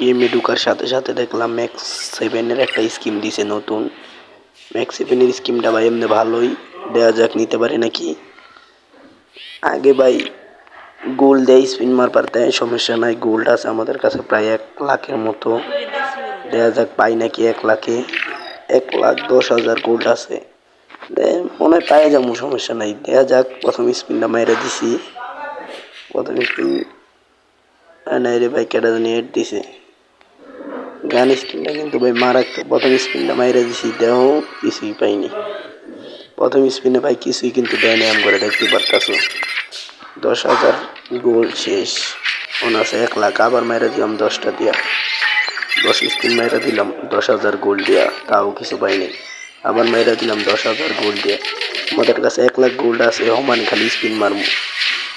গেমে ঢুকার সাথে সাথে দেখলাম ম্যাক্স সেভেনের একটা স্কিম দিছে নতুন। ম্যাক্স সেভেনের স্কিমটা ভাই এমনি ভালোই দেওয়া যাক, নিতে পারে নাকি? আগে ভাই গোল দেয় স্পিন মারবার দেয়, সমস্যা নাই গোল্ড আছে আমাদের কাছে প্রায় এক লাখের মতো। দেওয়া যাক, পাই নাকি এক লাখে? এক লাখ দশ হাজার গোল্ড আছে। দেয় মনে হয় পাই যাব, সমস্যা নাই। দেওয়া যাক, প্রথম স্পিনটা মেরে দিছি। প্রথম স্পিন নাই রে ভাই কেটা জানি দিছে। গান স্পিনটা কিন্তু ভাই মারাত্মক। প্রথম স্পিনটা মাইরে দিছি, দেহ কিছুই পাইনি। প্রথম স্পিনে ভাই কিছুই কিন্তু দেয় নাই, আম করে দেখতে পারতাছো। দশ হাজার গোল শেষ। আছে এক লাখ, আবার মাইরা দিলাম দশটা দিয়া। দশ স্পিন মাইরা দিলাম, দশ হাজার গোল দিয়া, তাও কিছু পাইনি। আবার মাইরা দিলাম দশ হাজার গোল দিয়া। আমাদের কাছে এক লাখ গোল্ড আছে সমান খালি স্পিন মারমু।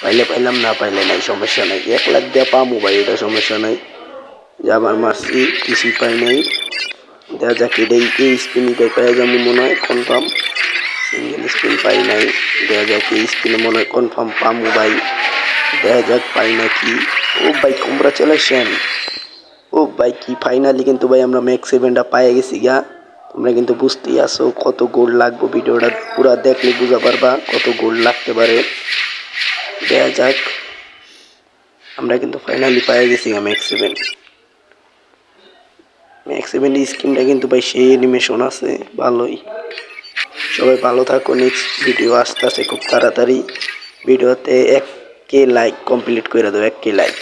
পাইলে পাইলাম, না পাইলে নাই, সমস্যা নাই। এক লাখ দিয়া পামু ভাই, এটা সমস্যা নাই। যে আবার মারছি কিছুই পাই নাই। দেখা যাক এটাই এই স্পিনটাই পাই যাব মনে হয় কনফার্ম সিঙ্গেল স্পিন পাই নাই। দেখা যাক এই স্পিনে মনে হয় কনফার্ম পামু ভাই। দেখা যাক পাই নাকি। ও ভাই কংগ্রাচুলেশন ও ভাই, কি ফাইনালি কিন্তু ভাই আমরা ম্যাক্স সেভেনটা পাই গেছি গা। তোমরা কিন্তু বুঝতেই আসো কত গোল লাগবে ভিডিওটা। পুরো দেখলে বুঝা পারবা কত গোল লাগতে পারে। দেখা যাক, আমরা কিন্তু ফাইনালি পাই গেছি গা ম্যাক্স সেভেন ম্যাক্স সেভেন স্কিমটা কিন্তু ভাই সেই অ্যানিমেশন আছে, ভালোই। সবাই ভালো থাকো নেক্সট ভিডিও আসতে আসে খুব তাড়াতাড়ি। ভিডিওতে এক কে লাইক কমপ্লিট করে দেবো এক কে লাইক